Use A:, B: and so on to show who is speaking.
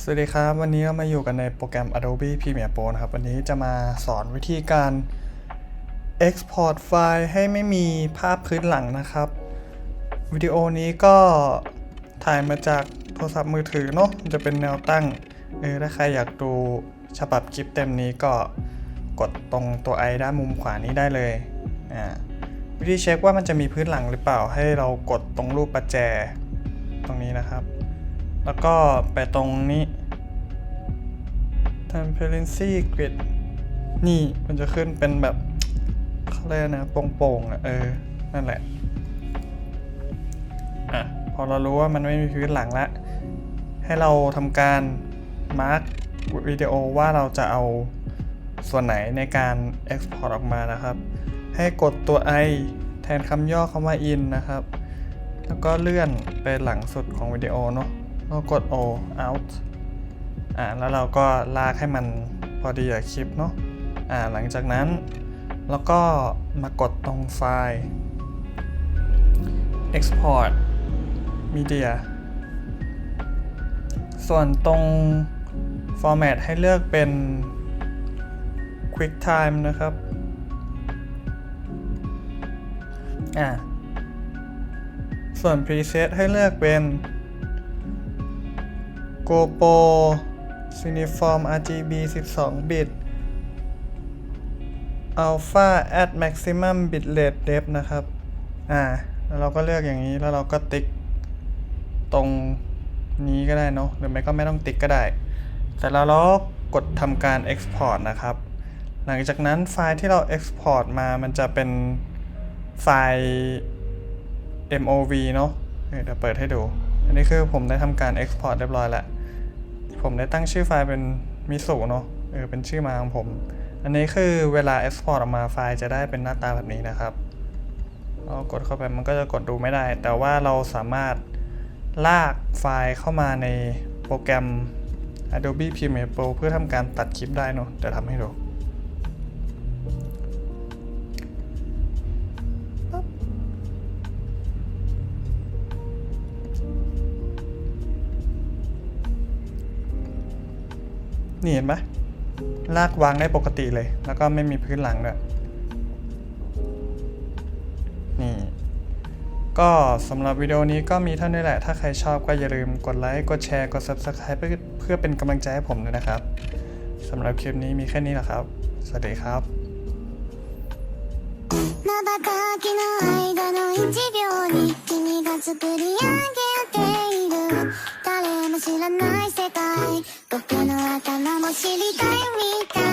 A: สวัสดีครับ วันนี้เรามาอยู่กันในโปรแกรม Adobe Premiere Pro นะครับ วันนี้จะมาสอนวิธีการ Export ไฟล์ให้ไม่มีภาพพื้นหลังนะครับ วิดีโอนี้ก็ถ่ายมาจากโทรศัพท์มือถือเนาะจะเป็นแนวตั้งเออถ้าใครอยากดูฉบับคลิปเต็มนี้ก็กดตรงตัวไอด้านมุมขวานี้ได้เลยอ่าวิธีเช็คว่ามันจะมีพื้นหลังหรือเปล่าให้เรากดตรงรูปประแจตรงนี้นะครับ แล้วก็ไปตรงนี้ transparency grid นี่มันจะขึ้นเป็นแบบเขาเรียกนะโป่งๆอะเออ นั่นแหละ อะ พอเรารู้ว่ามันไม่มีพื้นหลังแล้วให้เราทำการมาร์กวิดีโอว่าเราจะเอาส่วนไหนในการ Export ออกมานะครับ ให้กดตัว i แทนคำย่อคำว่า in นะครับ แล้วก็เลื่อนไปหลังสุดของวิดีโอเนาะ แล้วกด o out อ่าแล้วเราก็ลากให้มันพอดีกับคลิปเนาะอ่าหลังจากนั้นแล้วก็มากดตรงไฟล์ export media ส่วนตรง format ให้เลือกเป็น QuickTime นะครับอ่าส่วน preset ให้เลือกเป็น GoPro Cineform RGB 12 bit Alpha at maximum bitrate depth นะครับ อ่า แล้วเราก็เลือกอย่างนี้ แล้วเราก็ติ๊กตรงนี้ก็ได้เนาะ หรือไม่ก็ไม่ต้องติ๊กก็ได้ แต่แล้วเราก็กดทำการ export นะครับ หลังจากนั้นไฟล์ที่เรา export มามันจะเป็นไฟล์ MOV เนาะเดี๋ยวเปิดให้ดู อันนี้คือผมได้ทำการ export เรียบร้อยแล้ว ผมได้ตั้งชื่อไฟล์เป็นมิสุเนาะเออเป็นชื่อมาของผม อันนี้คือเวลา export ออกมาไฟล์จะได้เป็นหน้าตาแบบนี้นะครับเรากดเข้าไปมันก็จะกดดูไม่ได้ แต่ว่าเราสามารถลากไฟล์เข้ามาในโปรแกรม Adobe Premiere Pro เพื่อทำการตัดคลิปได้เนาะจะทำให้ดู นี่เห็นไหมลากวางได้ปกติเลย แล้วก็ไม่มีพื้นหลังด้วยนี่ ก็สำหรับวิดีโอนี้ก็มีเท่านี้แหละ ถ้าใครชอบก็อย่าลืมกดไลค์ กดแชร์ กด Subscribe เพื่อเพื่อเป็นกำลังใจให้ผมด้วยนะครับสำหรับคลิปนี้มีแค่นี้แหละครับ สวัสดีครับ
B: 瞬きの間の1秒に君が作り上げ actually got me down.